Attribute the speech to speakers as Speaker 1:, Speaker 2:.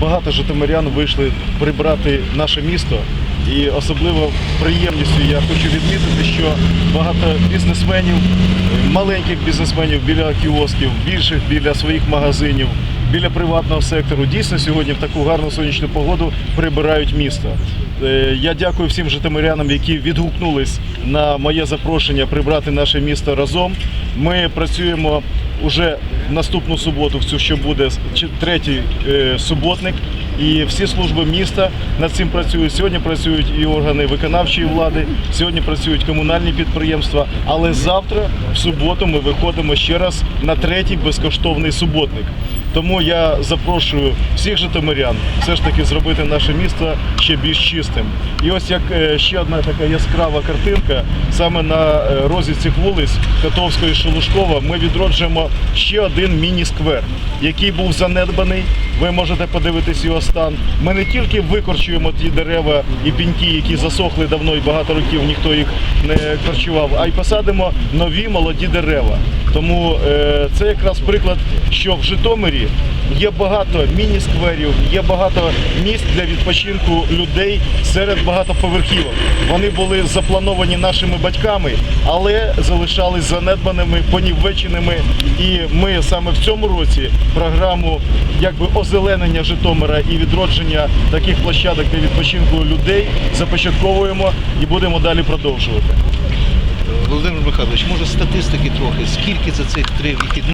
Speaker 1: Багато житомирян вийшли прибрати наше місто. І особливо приємністю я хочу відмітити, що багато бізнесменів, маленьких бізнесменів біля кіосків, більших біля своїх магазинів, біля приватного сектору дійсно сьогодні в таку гарну сонячну погоду прибирають місто. Е, Я дякую всім житомирянам, які відгукнулись на моє запрошення прибрати наше місто разом. Ми працюємо уже наступну суботу, в цю що буде третій е, суботник. І всі служби міста над цим працюють. Сьогодні працюють і органи виконавчої влади, сьогодні працюють комунальні підприємства. Але завтра, в суботу, ми виходимо ще раз на третій безкоштовний суботник. Тому я запрошую всіх житомирян все ж таки зробити наше місто ще більш чистим. І ось як е, ще одна така яскрава картинка, саме на е, розі цих вулиць Котовського і Шелушкова ми відроджуємо ще один міні-сквер, який був занедбаний. Ви можете подивитись його стан. Ми не тільки викорчуємо ті дерева і піньки, які засохли давно і багато років ніхто їх не корчував, а й посадимо нові молоді дерева. Тому е, це якраз приклад, що в Житомирі є багато міні-скверів, є багато місць для відпочинку людей серед багатоповерхівок. Вони були заплановані нашими батьками, але залишались занедбаними, понівеченими. І ми саме в цьому році програму якби озеленення Житомира і відродження таких площадок для відпочинку людей започатковуємо і будемо далі продовжувати.
Speaker 2: Володимир Михайлович, може статистики трохи, скільки за цих три вихідних